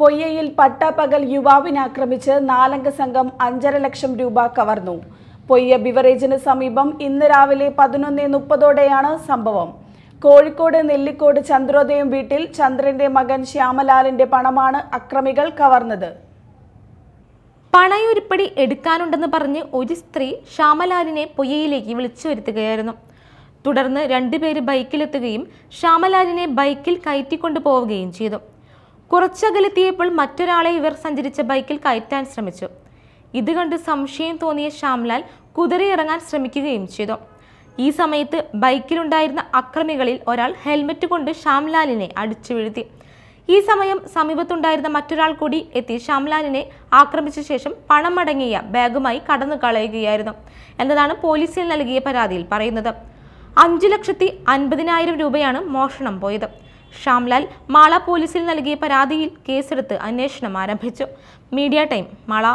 പൊയ്യയിൽ പട്ടാപ്പകൽ യുവാവിനെ ആക്രമിച്ച് നാലംഗ സംഘം അഞ്ചര ലക്ഷം രൂപ കവർന്നു. പൊയ്യ ബിവറേജിന് സമീപം ഇന്ന് രാവിലെ പതിനൊന്ന് മുപ്പതോടെയാണ് സംഭവം. കോഴിക്കോട് നെല്ലിക്കോട് ചന്ദ്രോദയം വീട്ടിൽ ചന്ദ്രന്റെ മകൻ ശ്യാമലാലിന്റെ പണമാണ് അക്രമികൾ കവർന്നത്. പണയൊരുപ്പടി എടുക്കാനുണ്ടെന്ന് പറഞ്ഞ് ഒരു സ്ത്രീ ശ്യാമലാലിനെ പൊയ്യയിലേക്ക് വിളിച്ചു വരുത്തുകയായിരുന്നു. തുടർന്ന് രണ്ടുപേര് ബൈക്കിലെത്തുകയും ശ്യാമലാലിനെ ബൈക്കിൽ കയറ്റിക്കൊണ്ടു പോവുകയും ചെയ്തു. കുറച്ചകലെത്തിയപ്പോൾ മറ്റൊരാളെ ഇവർ സഞ്ചരിച്ച ബൈക്കിൽ കയറ്റാൻ ശ്രമിച്ചു. ഇത് കണ്ട് സംശയം തോന്നിയ ശ്യാംലാൽ കുതിരയിറങ്ങാൻ ശ്രമിക്കുകയും ചെയ്തു. ഈ സമയത്ത് ബൈക്കിലുണ്ടായിരുന്ന അക്രമികളിൽ ഒരാൾ ഹെൽമറ്റ് കൊണ്ട് ശ്യാംലാലിനെ അടിച്ചു വീഴ്ത്തി. ഈ സമയം സമീപത്തുണ്ടായിരുന്ന മറ്റൊരാൾ കൂടി എത്തി ശ്യാംലാലിനെ ആക്രമിച്ച ശേഷം പണമടങ്ങിയ ബാഗുമായി കടന്നു കളയുകയായിരുന്നു എന്നതാണ് പോലീസിൽ നൽകിയ പരാതിയിൽ പറയുന്നത്. അഞ്ചു ലക്ഷത്തി അൻപതിനായിരം രൂപയാണ് മോഷണം പോയത്. ശ്യാംലാൽ മാള പോലീസിൽ നൽകിയ പരാതിയിൽ കേസെടുത്ത് അന്വേഷണം ആരംഭിച്ചു. Media time Mala.